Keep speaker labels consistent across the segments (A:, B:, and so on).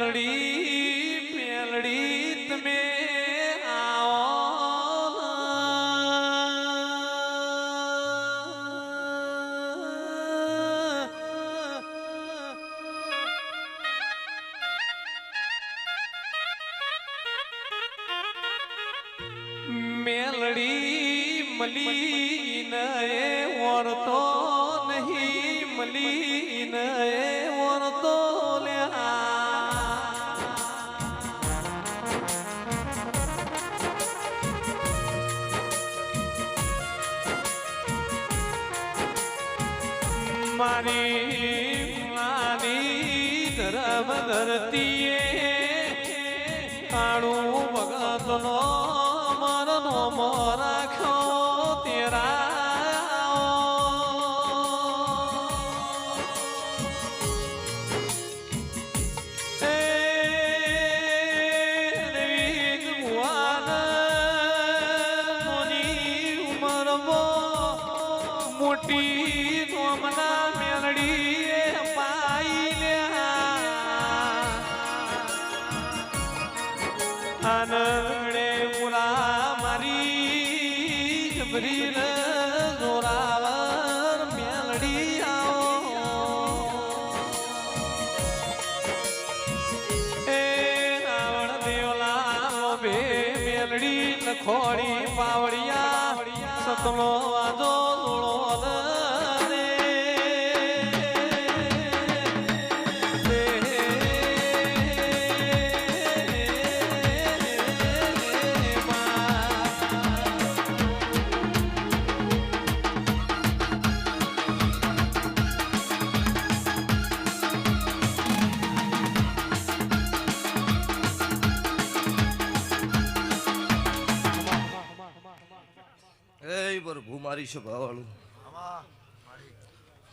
A: મેલડી કાણું ભગતનો પાવડિયા સતનો વાજો
B: એ મારી છે ભાવાળું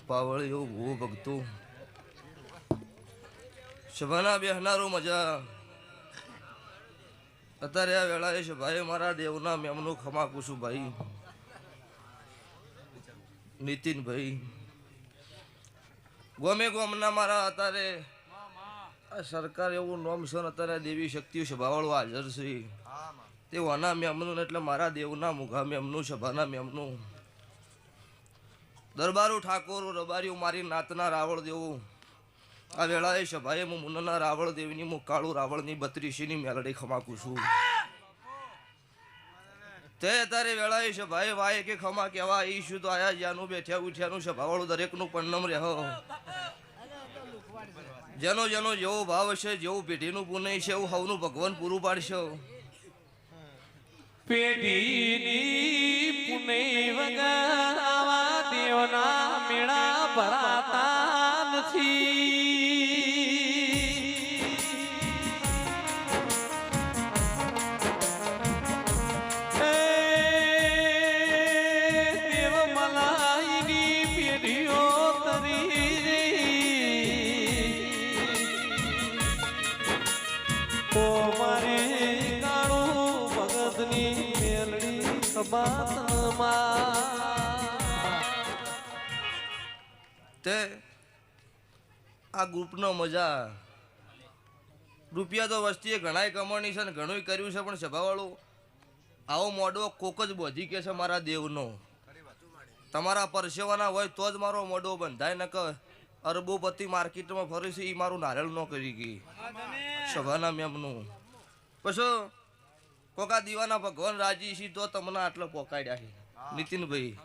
B: પાવળ એવું ભૂ ભગતું. સભાના બેહનારો મજા. અત્યારે આ વેળાએ ભાઈ મારા દેવના મેમનું ખમા છું ભાઈ. નીતિનભાઈ. ગમે ગોમના મારા અત્યારે આ સરકાર એવું નોમ છે અત્યારે દેવી શક્તિઓ ભાવાળું હાજર છે. તે વાના મેમનું એટલે મારા દેવના મુઘા મેમનું સભાના મેમનું. દરબારું ઠાકોર, રબારીઓ મારી નાતના રાવળ દેવું. આ વેળાએ સભાએ હું મુનના રાવળ દેવની હું કાળું, રાવળની બત્રીસીની મેલડી ખમાકું છું. તે તારે વેળાએ સભાએ વાય કે ખમા કેવા ઈશું તો આયા જ્યાંનું બેઠ્યા ઉઠ્યાનું સભાવાળું દરેકનું પન્નમ રહો જેનો જેનો જેવો ભાવ છે જેવું પેઢીનું પુનય છે એવું હવનું ભગવાન પૂરું પાડશે.
A: પેઢીની પુને વગર આવા દેવના મેળા ભરાતા નથી.
B: તે આ ગ્રુપનો મજા. રૂપિયા તો વસ્તીએ ઘણાય કમાણી છે ને ઘણું કર્યું છે પણ સભાવાળું આવો મોડો કોક જ બોધી કે છે મારા દેવનો. તમારા પરસેવાના હોય તો જ મારો મોડો બંધાય ન કે અરબોપતિ માર્કેટમાં ફરી છે એ મારું નારેલ ન કરી ગઈ. સભાના મેમનું. પછી કોકા દીવાના ભગવાન રાજી છે તો તમને આટલો પોકાડ્યા છે. નીતિનભાઈ.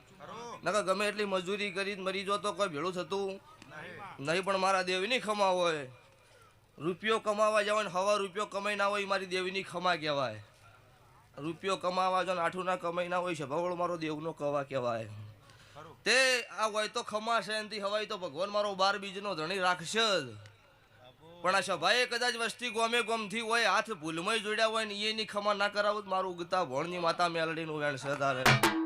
B: નકર ગમે એટલી મજૂરી કરી મરી જો તો કોઈ ભેળું થતું. નહીં. પણ મારા દેવીની ખમા હોય. રૂપિયો કમાવા જવાય ને હવા રૂપિયો કમાઈ ના હોય મારી દેવીની ખમા કહેવાય. રૂપિયો કમાવા જો આઠું ના કમાઈ ના હોય સભાવળ મારો દેવનો કવા કહેવાય. તે આ હોય તો ખમા છે એનાથી હવાય તો ભગવાન મારો બાર બીજનો ધણી રાખશે જ પણ આ સભાએ કદાચ વસ્તી ગોમે ગોમથી હોય, હાથ ભૂલમાં જોડ્યા હોય ને એની ખમા ના કરાવું મારું ઉગતા ભણની માતા મેલડીનું વેણ છે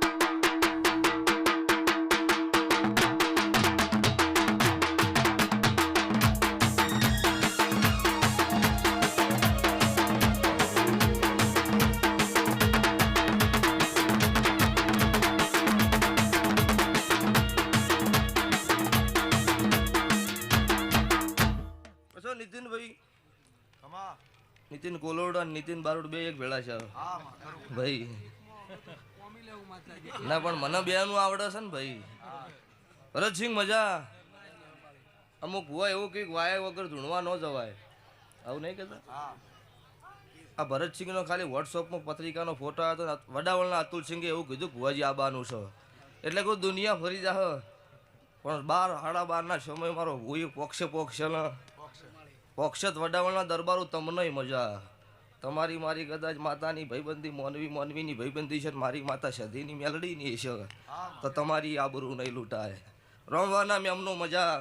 B: નીતિન કોલોડ અને નીતિન બારોડ બે એક ભેળા છે ભાઈ. ના પણ મને બે નું આવડે છે ને ભાઈ. ભરતસિંહ મજા. અમુક હોય એવું કંઈક વાયા વગર ધૂણવા ન જવાય. આવું નહીં કહેતા? આ ભરતસિંહનો ખાલી વોટ્સઅપમાં પત્રિકાનો ફોટો આવ્યો હતો વડાવળના અતુલસિંહે એવું કીધું ભુવાજી આ બાનું છે. એટલે કોઈ દુનિયા ફરી જાહ. પણ બાર સાડા બારના સમય મારો ભૂઈ પોક્ષે પોક્ષે ને પોક્ષત વડાવળના દરબારો તમને મજા. તમારી મારી કદાચ માતાની ભાઈબંધી મોનવી મોનવીની ભાઈબંધી છે મારી માતા સધીની મેલડીની છે તો તમારી આબરૂ નહીં લૂંટાય. રમવાના મેમનો મજા.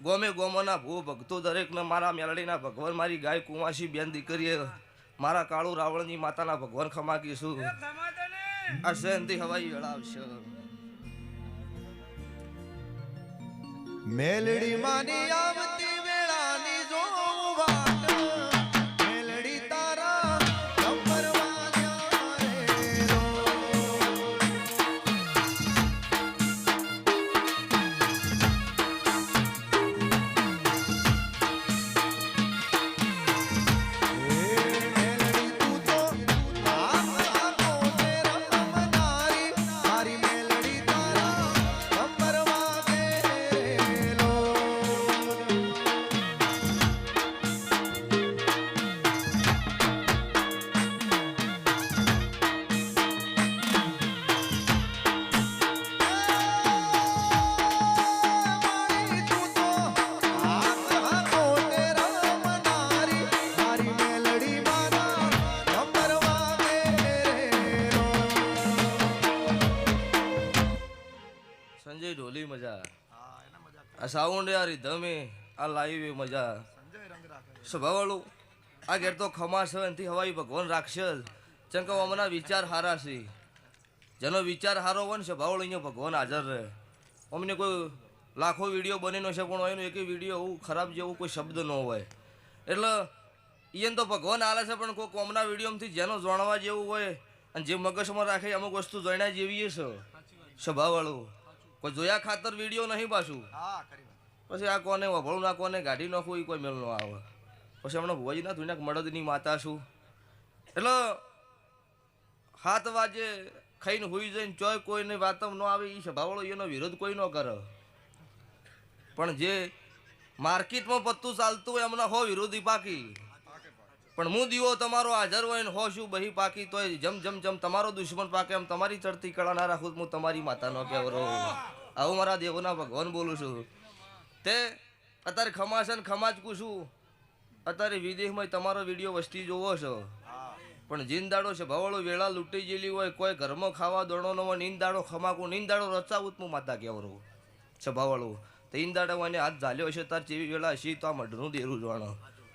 B: ગોમે ગોમોના ભૂ ભક્તો દરેકને મારા મેલડીના ભગવાન મારી ગાય કુંવાસી બેન દીકરીએ મારા કાળુ રાવણની માતાના ભગવાન ખમાકીશું આ હવાઈ વેળાવશે
C: મેલડી માની આવતી
B: આ સાઉન્ડ યાર ધમે, આ લાઈવ એ મજા. સ્વભાવવાળું આ ઘેર તો ખમાસ હોય, એનાથી હવાઈ ભગવાન રાખશે જ કે અમના વિચાર હારા છે. જેનો વિચાર હારો હોય ને સ્વભાવવાળો અહીંયા ભગવાન હાજર રહે. અમને કોઈ લાખો વીડિયો બનેલો છે પણ એનો એક વીડિયો એવું ખરાબ જેવું કોઈ શબ્દ ન હોય. એટલે ઈયન તો ભગવાન હાલે છે, પણ કોઈ કોમના વિડીયોમાંથી જેનો જાણવા જેવું હોય, અને જે મગજમાં રાખે, અમુક વસ્તુ જોઈના જેવી છે સ્વભાવવાળું કોઈ જોયા ખાતર વીડિયો નહીં પાછું? પછી આ કોને વભળું ના કોને ગાડી નાખવું એ કોઈ મેળ ન આવે. પછી હમણાં ભુવાજીના ધુનાક મળદની માતા છું. એટલે હાથ વાજે ખાઈને હોઈ જઈને ચોય કોઈને વાતમ ન આવે એ સભાવાળો એનો વિરોધ કોઈ ન કરે. પણ જે માર્કેટમાં પત્તું ચાલતું હોય હમણાં હો વિરોધી પાકી. પણ હું દીવો તમારો હાજર હોય ને હો શું બહી પાકી તોય જમ જમ જમ તમારો દુશ્મન પાકે એમ તમારી ચડતી કળા ના રાખું હું તમારી માતાનો કહેવરો આવું મારા દેવોના ભગવાન બોલું છું. તે અત્યારે ખમા છે ને ખમા છું. અત્યારે વિદેશમાં તમારો વીડિયો વસ્તી જોવો છો. પણ જીનદાડો છે, ભવાળો વેળા લૂંટી ગયેલી હોય, કોઈ ઘરમાં ખાવા દોડો ન હોય નીંદાડો ખમાકું નીંદાડો રચાવું હું માતા કહેવરો છે, ભવાળું. તો ઈંદાડો મને હાથ ઝાલ્યો છે, તાર જેવી વેળા શી તો આ મઢનું દેરું જોણો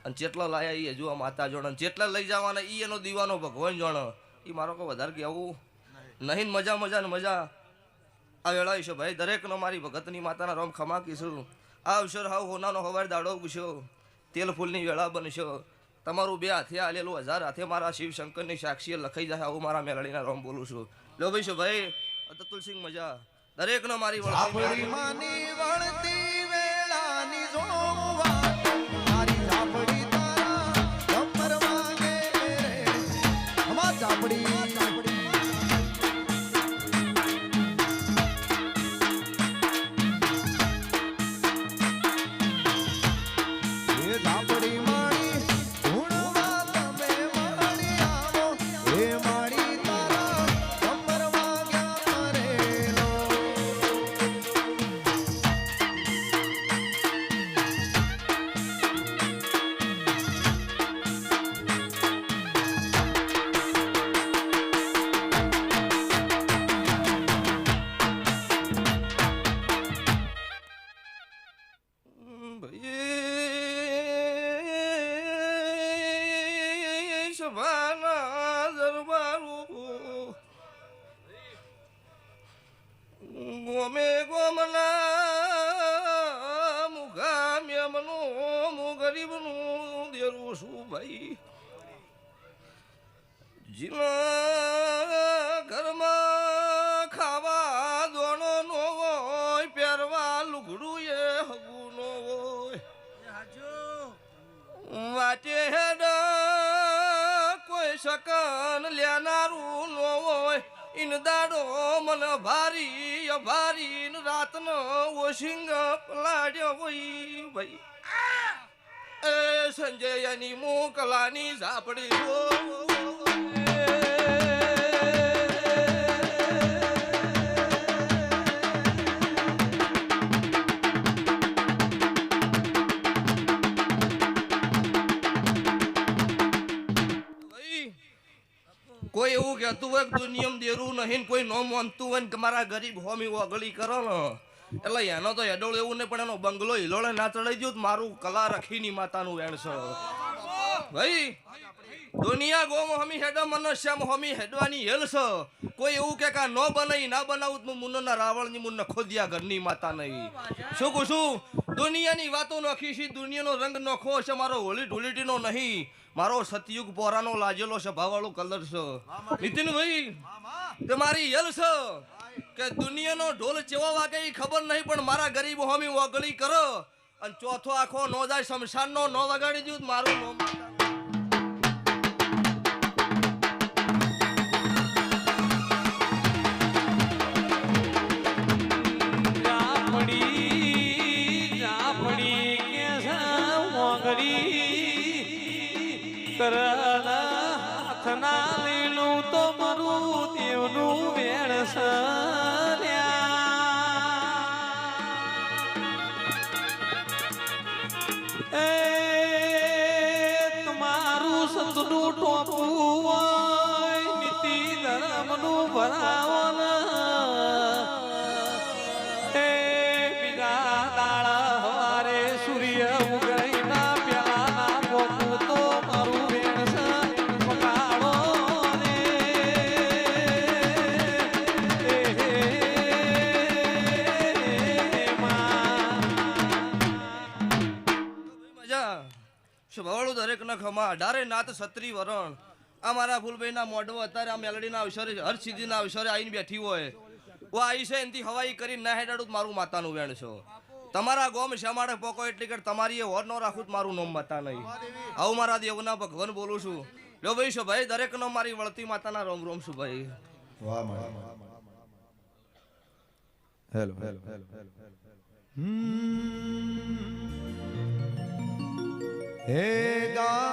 B: અને જેટલા લાયા એ હજુ આ માતા જોડે. જેટલા લઈ જવાના એ એનો દીવાનો ભગવાન જોણો. એ મારો કોઈ વધારે કહેવું નહીં મજા મજા ને મજા. આ વેળા છે ભાઈ, દરેકનો મારી ભગતની માતાના રોમ ખમા કીશું આ અવસર હાવ હોનાનો હવાર દાડો પૂછ્યો તેલ ફૂલની વેળા બનશો. તમારું બે હાથે આલેલું હજાર હાથે મારા શિવ શંકરની સાક્ષીએ લખાઈ જાય આવું મારા મેળડીના રોમ બોલું છું. લો ભાઈ ભાઈ, અતુલસિંહ મજા. દરેકનો મારી વળતી ગરીબનું દેરું છું ભાઈ? જીના ઘરમાં ખાવા દોણો નો હોય, પહેરવા લુગડું એ હગું નો હોય. વાટે શકન લેનારું નો હોય. ઇન દાડો મન ભારી અભારી રાતનો ઓશિંગ પલાડ્યો હોય ભાઈ. એ સંજયની મોકલાની ઝાપડી કોઈ એવું કહેતું હોય કે તું નિયમ દેરું નહીં કોઈ નો માનતું હોય ને મારા ગરીબ હોમી વગળી કરો ને. એટલે એનો તો એડોળ એવું નહીં, પણ એનો બંગલો હિલોળે ના ચડાઈ ગયો મારું કલા રખીની માતાનું વેણ ભાઈ, દુનિયા ગોમ હમી હેડો, મનુષ્યમ હમી હેડવાની હેલ કોઈ એવું કે કા નો બનાવી ના બનાવું તો મુન્નના રાવણની, મુન્ન ખોદિયા ઘરની માતા નહીં. શું કહું છું? દુનિયાની વાતો નોખી છે, દુનિયાનો રંગ નોખો છે, મારો હોળી નો નહીં. મારો સતયુગ પોરાનો લાજેલો છે ભાવાળો કલર છે. નીતિનભાઈ તે મારી હેલ છે કે દુનિયાનો ઢોલ ચેવા વાગે એ ખબર નહીં, પણ મારા ગરીબ હોમી વગળી કરો. અને ચોથો આખો નો જાય, શમશાનનો નો વગાડી દઉં, મારું નો
A: કરના હાથના લીલું તો મરું દેવનું વેણ
B: ખમા નાથ સત્રી વરણ. આ મારા ફૂલભાઈના મોઢો અત્યારે આ મેલડીના અવસરે હરસિદ્ધિના અવસરે આવીને બેઠી હોય. ઓ આવી છે એનથી હવાઈ કરીને ના હેડાડું મારું માતાનું વેણ છો. તમારા ગોમ શ્યામાડે પોકો એટલી કે તમારી એ હોર ન રાખું મારું નામ માતા નહીં. આવું મારા દેવના ભગવાન બોલું છું. લો ભાઈ શું ભાઈ દરેક નો મારી વળતી માતાના રોમ રોમ શું ભાઈ?
C: હેલો હેલો હે ગા